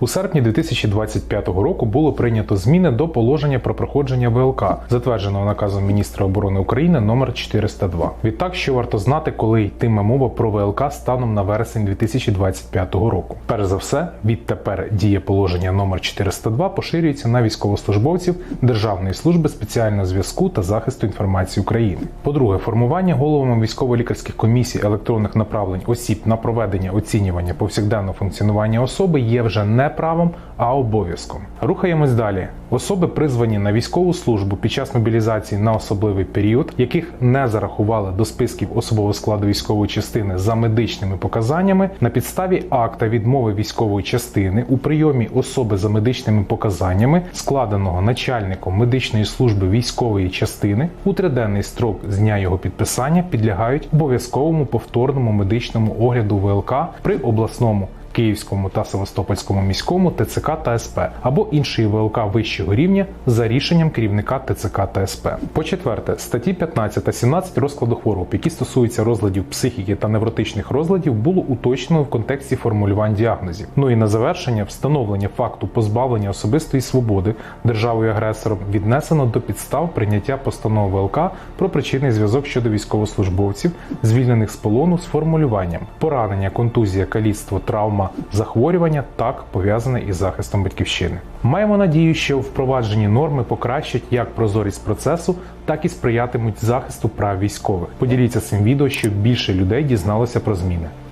У серпні 2025 року було прийнято зміни до положення про проходження ВЛК, затвердженого наказом міністра оборони України номер 402. Відтак, що варто знати, коли йтиме мова про ВЛК станом на вересень 2025 року. Перш за все, відтепер діє положення номер 402 поширюється на військовослужбовців Державної служби спеціального зв'язку та захисту інформації України. По-друге, формування головами військово-лікарських комісій електронних направлень осіб на проведення оцінювання повсякденного функціонування особи є вже не правом, а обов'язком. Рухаємось далі. Особи, призвані на військову службу під час мобілізації на особливий період, яких не зарахували до списків особового складу військової частини за медичними показаннями, на підставі акта відмови військової частини у прийомі особи за медичними показаннями, складеного начальником медичної служби військової частини, у триденний строк з дня його підписання підлягають обов'язковому повторному медичному огляду ВЛК при обласному. Київському та Севастопольському міському ТЦК та СП або іншої ВЛК вищого рівня за рішенням керівника ТЦК та СП. По четверте, статті 15 та 17 розкладу хвороб, які стосуються розладів психіки та невротичних розладів, було уточнено в контексті формулювань діагнозів. Ну і на завершення встановлення факту позбавлення особистої свободи державою агресором віднесено до підстав прийняття постанови ВЛК про причинний зв'язок щодо військовослужбовців, звільнених з полону з формулюванням поранення, контузія, каліцтво, травма, захворювання так пов'язане із захистом батьківщини. Маємо надію, що впроваджені норми покращать як прозорість процесу, так і сприятимуть захисту прав військових. Поділіться цим відео, щоб більше людей дізналося про зміни.